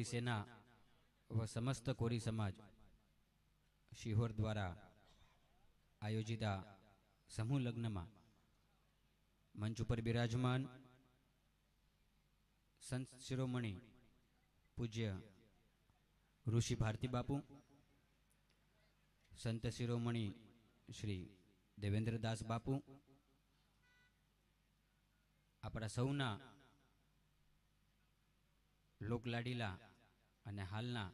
કોરી સેના વ સમસ્ત કોરી સમાજ શિહોર દ્વારા આયોજિત આ સમૂહ લગ્નમાં મંચ ઉપર બિરાજમાન સંત શિરોમણી પૂજ્ય ઋષિ ભારતી બાપુ, સંત શિરોમણી શ્રી દેવેન્દ્રદાસ બાપુ, આપણા સૌના લોકલાડીલા અને હાલના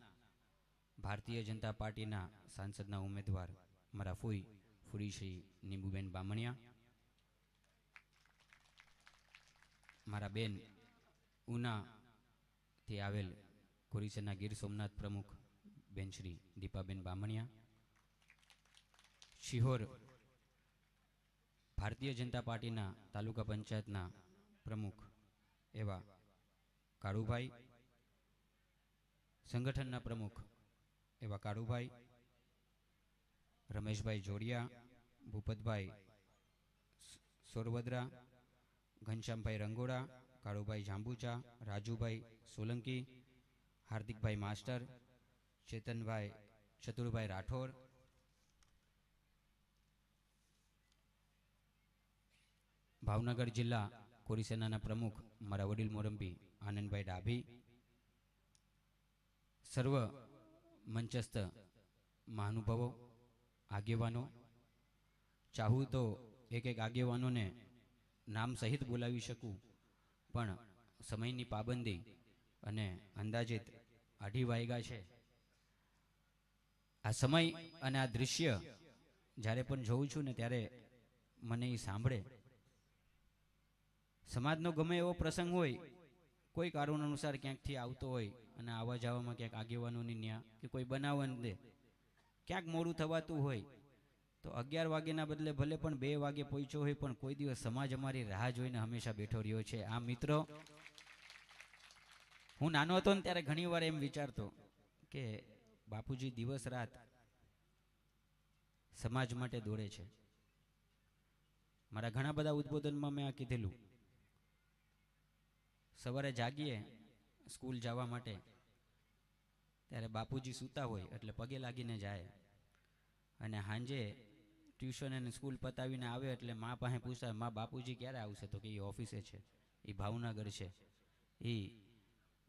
ભારતીય જનતા પાર્ટીના સાંસદના ઉમેદવાર મારા ફૂઈ, ફૂરી શ્રી નીંબુબેન બામણિયા, મારા બેન ઉનાથી આવેલ કોરીસરના ગીર સોમનાથ પ્રમુખ બેન શ્રી દીપાબેન બામણિયા, શિહોર ભારતીય જનતા પાર્ટીના તાલુકા પંચાયતના પ્રમુખ એવા કાળુભાઈ સંગઠનના પ્રમુખ એવા કાળુભાઈ, રમેશભાઈ જોડિયા, ભૂપતભાઈ સોરવદરા, ઘનશ્યામભાઈ રંગોડા, કાળુભાઈ જાંબુચા, રાજુભાઈ સોલંકી, હાર્દિકભાઈ માસ્ટર, ચેતનભાઈ, ચતુરભાઈ રાઠોડ, ભાવનગર જિલ્લા કોરીસેનાના પ્રમુખ મારા વડીલ મોરંબી આનંદભાઈ ડાભી સર્વ મંચસ્થ મહાનુભાવો, આગેવાનો. ચાહું તો એક એક આગેવાનોને નામ સહિત બોલાવી શકું, પણ સમયની પાબંદી અને અંદાજિત અઢી વાયગા છે. આ સમય અને આ દૃશ્ય જ્યારે પણ જોઉં છું ને ત્યારે મને એ સાંભળે. સમાજનો ગમે એવો પ્રસંગ હોય કોઈ કારણ અનુસાર ક્યાંકથી આવતો હોય અને આવવા જવામાં ક્યાંક આગેવાનોની ન્યા કે કોઈ બનાવન દે, ક્યાંક મોડું થવાતું હોય, તો અગિયાર વાગ્યાના બદલે ભલે પણ બે વાગે પહોંચ્યો હોય પણ કોઈ દિવસ સમાજ અમારી રાહ જોઈને હંમેશા બેઠો રહ્યો છે. આ મિત્રો, હું નાનો હતો ને ત્યારે ઘણી વાર એમ વિચારતો કે બાપુજી દિવસ રાત સમાજ માટે દોડે છે. મારા ઘણા બધા ઉદ્બોધનમાં મેં આ કીધેલું. સવારે જાગીએ સ્કૂલ જવા માટે. ત્યારે બાપુજી સૂતા હોય એટલે પગે લાગીને જાય. અને સાંજે ટ્યુશન અને સ્કૂલ પતાવીને આવે એટલે મા પાસે પૂછાય મા, બાપુજી ક્યારે આવશે? તો કે એ ઓફિસે છે. એ ભાવનગર છે. એ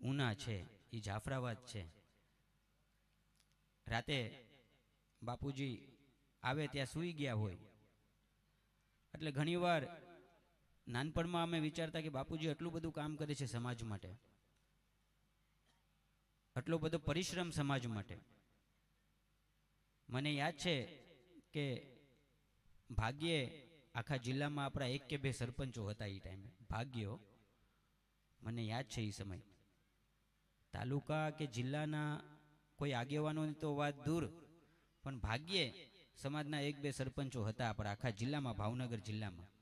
ઉના છે. એ જાફરાબાદ છે. રાતે બાપુજી આવે ત્યાં સૂઈ ગયા હોય. એટલે ઘણીવાર નાનપણમાં અમે વિચારતા કે બાપુજી આટલું બધું કામ કરે છે સમાજ માટે. આટલો બધો પરિશ્રમ સમાજ માટે. મને યાદ છે કે ભાગ્યે આખા જિલ્લામાં આપણા એક કે બે સરપંચો હતા એ ટાઈમે. ભાગ્યો. મને યાદ છે એ સમય. તાલુકા કે જિલ્લાના કોઈ આગેવાનોની તો વાત દૂર, પણ ભાગ્યે સમાજના એક બે સરપંચો હતા આપણા આખા જિલ્લામાં, ભાવનગર જિલ્લામાં.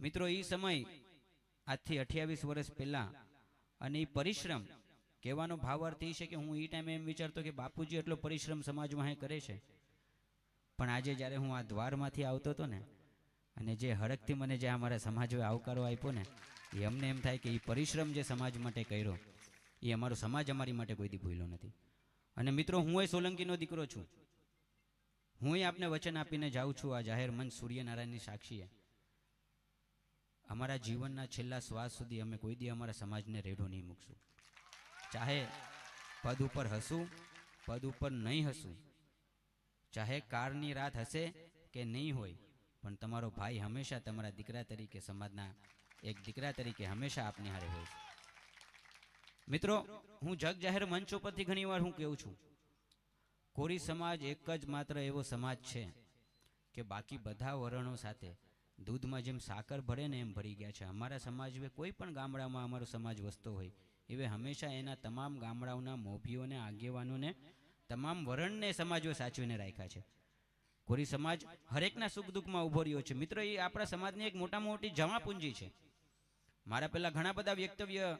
મિત્રો એ સમય આજથી અઠ્યાવીસ વર્ષ પહેલા અને એ પરિશ્રમ કહેવાનો ભાવ અર્થ એ છે કે હું એ ટાઈમે એમ વિચારતો કે બાપુજી એટલો પરિશ્રમ સમાજમાં એ કરે છે. પણ આજે જ્યારે હું આ દ્વારમાંથી આવતો હતો ને, અને જે હડકથી મને જે અમારા સમાજોએ આવકારો આપ્યો ને, એ અમને એમ થાય કે એ પરિશ્રમ જે સમાજ માટે કર્યો એ અમારો સમાજ અમારી માટે કોઈ દી ભૂલ્યો નથી. અને મિત્રો, હું એ સોલંકીનો દીકરો છું. હું આપને વચન આપીને જાઉં છું આ જાહેર મંચ સૂર્યનારાયણની સાક્ષીએ. અમારા જીવનના છેલ્લા શ્વાસ સુધી અમે કોઈ દી અમારા સમાજને રેડો નહીં મૂકશું. ચાહે પદ ઉપર હસું, પદ ઉપર નહીં હસું. ચાહે કારની રાત હશે કે નહીં હોય, પણ તમારો ભાઈ હંમેશા તમારા દીકરા તરીકે સમાજના એક દીકરા તરીકે હંમેશા આપની હારે હોય છે. મિત્રો, હું જગ જાહેર મંચ ઉપરથી ઘણીવાર હું કહું છું, કોરી સમાજ એક જ માત્ર એવો સમાજ છે કે બાકી બધા વર્ણો સાથે દૂધમાં જેમ સાકર ભરે ને એમ ભરી ગયા છે. અમારા સમાજ કોઈ પણ ગામડામાં અમારો સમાજ વસતો હોય એવે હંમેશા એના તમામ ગામડાઓના મોભીઓને આગેવાનોને તમામ વરણને સમાજો સાચવીને રાખ્યા છે. કોરી સમાજ હરેકના સુખ દુઃખમાં ઊભો રહ્યો છે. મિત્રો, એ આપણા સમાજની એક મોટા મોટી જમાપુંજી છે. મારા પહેલા ઘણા બધા વ્યક્તવ્ય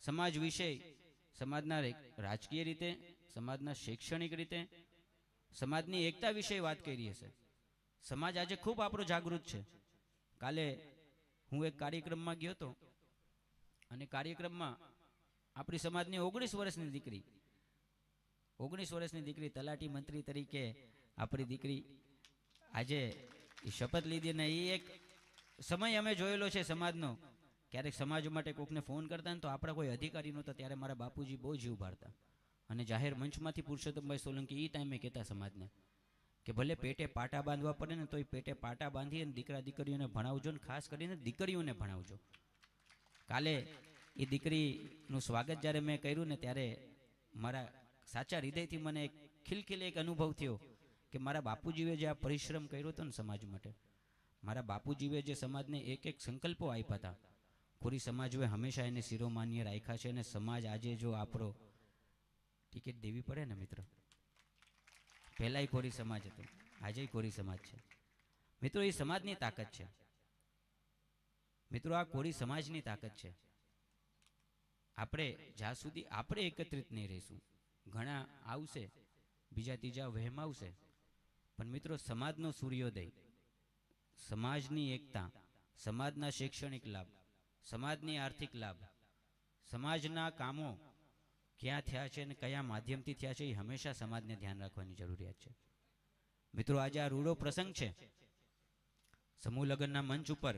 સમાજ વિશે સમાજના રાજકીય રીતે, સમાજના શૈક્ષણિક રીતે, સમાજની એકતા વિશે વાત કરી હશે. સમાજ આજે ખૂબ આપણો જાગૃત છે. કાલે હું એક કાર્યક્રમમાં ગયો હતો. અને કાર્યક્રમમાં આપણી સમાજની ઓગણીસ વર્ષની દીકરી, ઓગણીસ વર્ષની દીકરી તલાટી મંત્રી તરીકે આપણી દીકરી આજે શપથ લીધી ને એ એક સમય અમે જોયેલો છે સમાજનો. ક્યારેક સમાજ માટે કોકને ફોન કરતા ને તો આપણા કોઈ અધિકારી નહોતા, ત્યારે મારા બાપુજી બહુ જીવ ભારતા અને જાહેર મંચમાંથી પુરુષોત્તમભાઈ સોલંકી એ ટાઈમે કહેતા સમાજને કે ભલે પેટે પાટા બાંધવા પડે ને તો એ પેટે પાટા બાંધી અને દીકરા દીકરીઓને ભણાવજો ને ખાસ કરીને દીકરીઓને ભણાવજો. કાલે એ દીકરીનું સ્વાગત જ્યારે મેં કર્યું ને ત્યારે મારા સાચા હૃદયથી મને ખિલખિલ એક અનુભવ થયો કે મારા બાપુજીએ જે આ પરિશ્રમ કર્યો હતો ને સમાજ માટે, મારા બાપુજીએ જે સમાજને એક એક સંકલ્પો આપ્યા હતા. કોરી સમાજોએ હંમેશા એને શિરોમાન્ય રાખ્યા છે અને સમાજ આજે જો આપણો ટિકિટ દેવી પડે ને મિત્રો? પહેલાંય કોરી સમાજ હતો. આજે કોરી સમાજ છે. મિત્રો, એ સમાજની તાકાત છે. મિત્રો, આ કોરી સમાજની તાકાત છે. આપણે જ્યાં સુધી આપણે એકત્રિત નહીં રહીશું, ઘણા આવશે, બીજા ત્રીજા વહેમ આવશે પણ મિત્રો, સમાજનો સૂર્યોદય, સમાજની એકતા, સમાજના શૈક્ષણિક લાભ, સમાજની આર્થિક લાભ, સમાજના કામો ક્યાં થયા છે અને કયા માધ્યમથી થયા છે એ હંમેશા સમાજને ધ્યાન રાખવાની જરૂરિયાત છે. મિત્રો, આજે આ રૂડો પ્રસંગ છે. સમૂહ લગ્નના મંચ ઉપર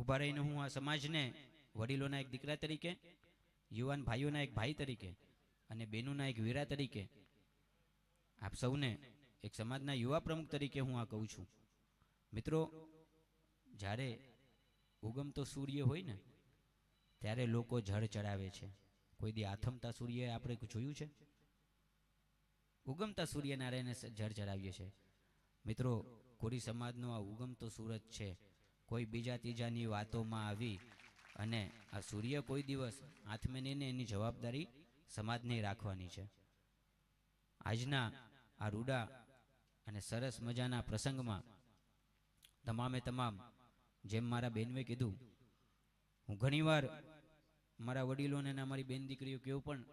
ઊભા રહીને હું આ સમાજને વડીલોના એક દીકરા તરીકે, યુવાન ભાઈઓના એક ભાઈ તરીકે અને બહેનોના એક વીરા તરીકે આપ સૌને એક સમાજના યુવા પ્રમુખ તરીકે હું આ કહું છું. મિત્રો, જ્યારે ઉગમતો સૂર્ય હોય ને, ત્યારે લોકો જળ ચડાવે છે. કોઈ દી આથમતા સૂર્ય આપણે જોયું છે? ઉગમતા સૂર્યનારાયણને જળ ચડાવીએ છીએ મિત્રો, કોરી સમાજનો આ ઉગમતો સૂરજ છે. કોઈ બીજા ત્રીજાની વાતોમાં આવી અને આ સૂર્ય કોઈ દિવસ હાથમાં લઈને એની જવાબદારી સમાજને રાખવાની છે. આજના આ રૂડા અને સરસ મજાના પ્રસંગમાં તમામે તમામ, જેમ મારા બેનવે કીધું, હું ઘણીવાર મારા વડીલોને અને બેન દીકરીઓ કેવું પણ,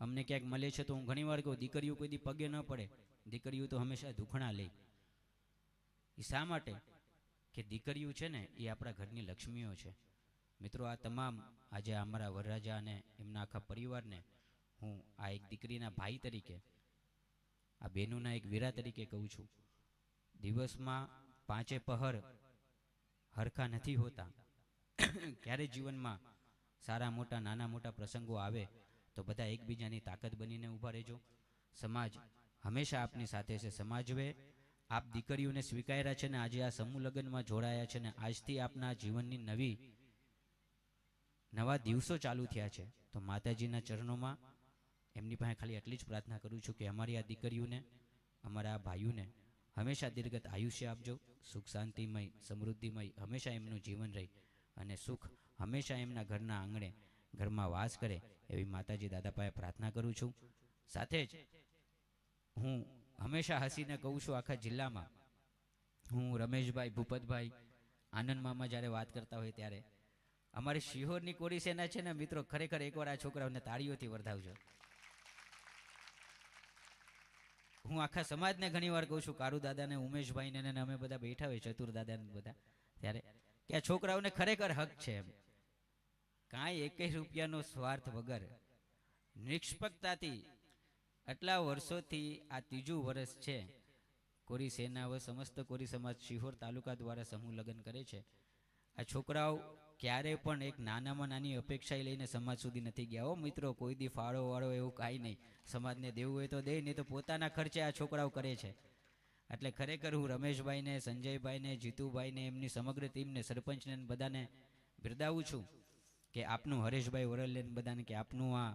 અમને ક્યાંક મળે છે તો હું ઘણીવાર કહું, દીકરીઓ કોઈ પગે ન પડે. દીકરીઓ તો હંમેશા દુખણા લે. એ શા માટે? કે દીકરીઓ છે ને, એ આપણા ઘરની લક્ષ્મીઓ છે. મિત્રો, આ તમામ આજે અમારા વરરાજા અને એમના આખા પરિવારને હું આ એક દીકરીના ભાઈ તરીકે, આ બહેનોના એક વીરા તરીકે કહું છું. દિવસમાં પાંચે પહર હરખા નથી હોતા. ક્યારે જીવનમાં સારા મોટા, નાના મોટા પ્રસંગો આવે, તો બધા એકબીજાની તાકાત બનીને ઊભા રહેજો. સમાજ હંમેશા આપની સાથે છે. સમાજવે આપ દીકરીઓને સ્વીકાર્યા છે ને આજે આ સમૂહ લગ્નમાં જોડાયા છે ને આજથી આપના જીવનની નવી, નવા દિવસો ચાલુ થયા છે. તો માતાજીના ચરણોમાં એમની પાસે ખાલી એટલી જ પ્રાર્થના કરું છું કે અમારી આ દીકરીઓને, અમારા આ ભાઈઓને હંમેશા દીર્ઘત આયુષ્ય આપજો. સુખ શાંતિમય, સમૃદ્ધિમય હંમેશા એમનું જીવન રહી અને સુખ હંમેશા એમના ઘરના આંગણે ઘરમાં વાસ કરે એવી માતાજી દાદા પાસે પ્રાર્થના કરું છું. સાથે જ હું હંમેશા હસીને કહું છું આખા જિલ્લામાં. હું રમેશભાઈ, ભૂપતભાઈ, આનંદ મામા જ્યારે વાત કરતા હોય ત્યારે. અમારી શિહોરની કોરી સેના છે ને મિત્રો, ખરેખર એકવાર આ છોકરાઓને તાળીઓથી વર્ધાવજો. હું આખા સમાજને ઘણી વાર કહું છું, કારુ દાદાને, ઉમેશભાઈને ને અમે બધા બેઠા હોય, ચતુર દાદાને બધા, ત્યારે કે આ છોકરાઓને ખરેખર હક છે એમ. કાંઈ એકેય રૂપિયાનો સ્વાર્થ વગર. નિષ્પક્ષતાથી આટલા વર્ષોથી આ ત્રીજું વર્ષ છે. કોરી સેના હવે સમસ્ત કોરી સમાજ શિહોર તાલુકા દ્વારા સમૂહ લગ્ન કરે છે. આ છોકરાઓ ક્યારે પણ એક નાનામાં નાની અપેક્ષા લઈને સમાજ સુધી નથી ગયા. હો મિત્રો, કોઈ દી ફાળો વાળો એવું કાંઈ નહીં. સમાજને દેવું હોય તો દે, નહીં તો પોતાના ખર્ચે આ છોકરાઓ કરે છે. એટલે ખરેખર હું રમેશભાઈને, સંજયભાઈને, જીતુભાઈને, એમની સમગ્ર ટીમને, સરપંચને બધાને બિરદાવું છું. કે આપનું હરેશભાઈ વરલેન બધાને કે આપનું આ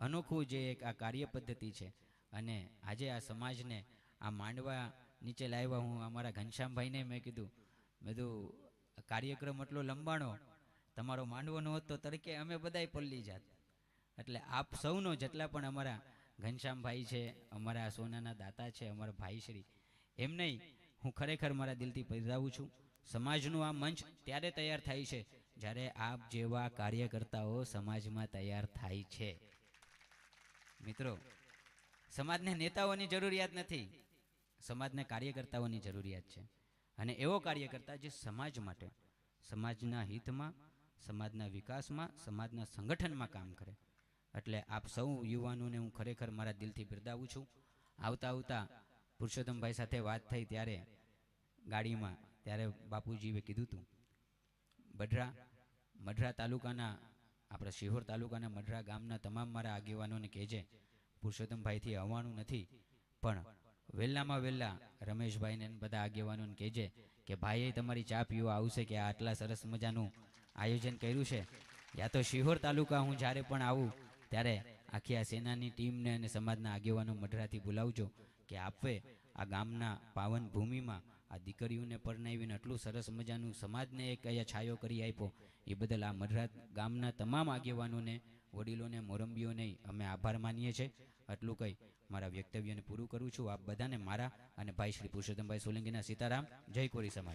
અનોખું જે એક આ કાર્ય પદ્ધતિ છે. અને આજે આ સમાજને આ માંડવા નીચે લાવ્યા હું અમારા ઘનશ્યામભાઈને મેં કીધું કીધું કાર્યક્રમ એટલો લંબાણો, તમારો માંડવો ન હતો તરીકે અમે બધાય પલ્લી જાત. એટલે આપ સૌનો જેટલા પણ અમારા ઘનશ્યામભાઈ છે, અમારા સોનાના દાતા છે, અમારા ભાઈશ્રી એમને હું ખરેખર મારા દિલથી પધરાવું છું. સમાજનું આ મંચ ત્યારે તૈયાર થાય છે જ્યારે આપ જેવા કાર્યકર્તાઓ સમાજમાં તૈયાર થાય છે. મિત્રો, સમાજને નેતાઓની જરૂરિયાત નથી. સમાજને કાર્યકર્તાઓની જરૂરિયાત છે. અને એવો કાર્યકર્તા જે સમાજ માટે, સમાજના હિતમાં, સમાજના વિકાસમાં, સમાજના સંગઠનમાં કામ કરે. એટલે આપ સૌ યુવાનોને હું ખરેખર મારા દિલથી બિરદાવું છું. આવતા આવતા પુરુષોત્તમભાઈ સાથે વાત થઈ ત્યારે ગાડીમાં, ત્યારે બાપુજીએ કીધું હતું બઢરા મઢરા તાલુકાના, આપણા શિહોર તાલુકાના મઢરા ગામના તમામ મારા આગેવાનોને કહેજે, પુરુષોત્તમભાઈથી આવવાનું નથી, પણ વહેલામાં વહેલા રમેશભાઈને બધા આગેવાનોને કહેજે કે ભાઈએ તમારી ચા પીવા આવશે કે આટલા સરસ મજાનું આયોજન કર્યું છે. યા તો શિહોર તાલુકા હું જ્યારે પણ આવું, ત્યારે આખી આ સેનાની ટીમને અને સમાજના આગેવાનો મઢરાથી બોલાવજો કે આપે આ ગામના પાવન ભૂમિમાં આ દીકરીઓને પરણાવીને આટલું સરસ મજાનું સમાજને એક અહીંયા છાયો કરી આપ્યો, એ બદલ આ મઢરાત ગામના તમામ આગેવાનોને, વડીલોને, મોરંબીઓને અમે આભાર માનીએ છીએ. આટલું કહી મારા વ્યક્તવ્યને પૂરું કરું છું. આપ બધાને મારા અને ભાઈ શ્રી પુરુષોત્તમભાઈ સોલંકીના સીતારામ, જય કોરી સમાજ.